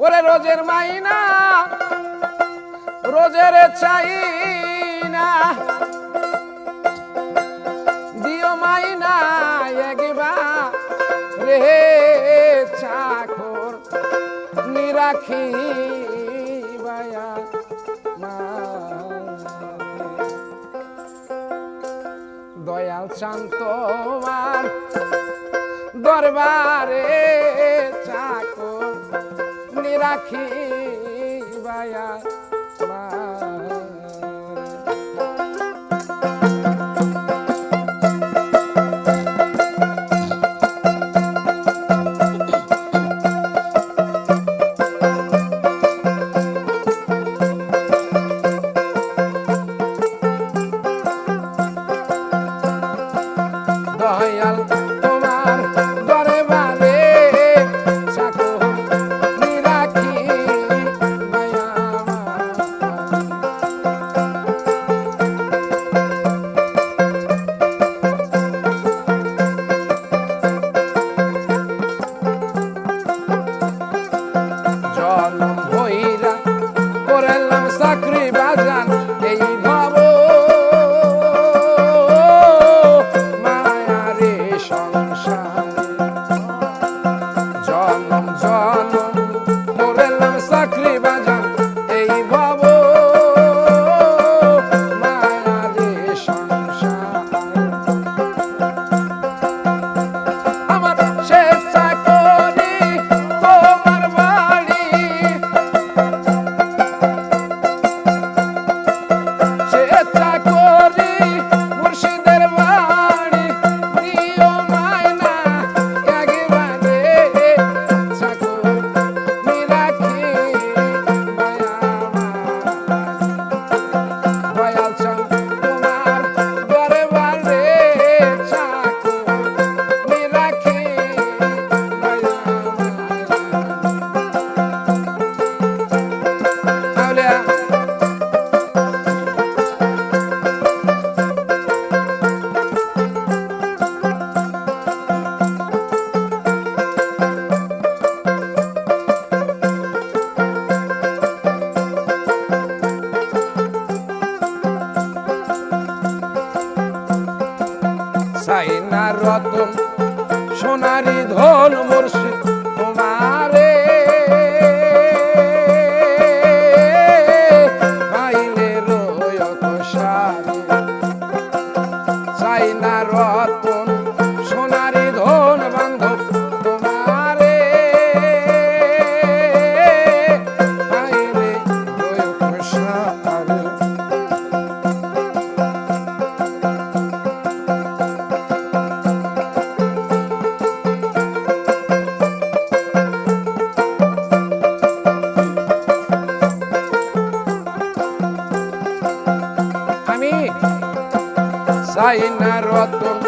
ওরে রোজের মাইনা, রোজের চাই না দিও মাইনা একবা রে চাকর নিরাখি দয়াল শান্ত দরবারে আপনি বায়া মা। 上山。সোনারি ধন মুর্শিদ তোমারে। পাইলে রয়ত সারি চাইনা রতন সাইনা রতন।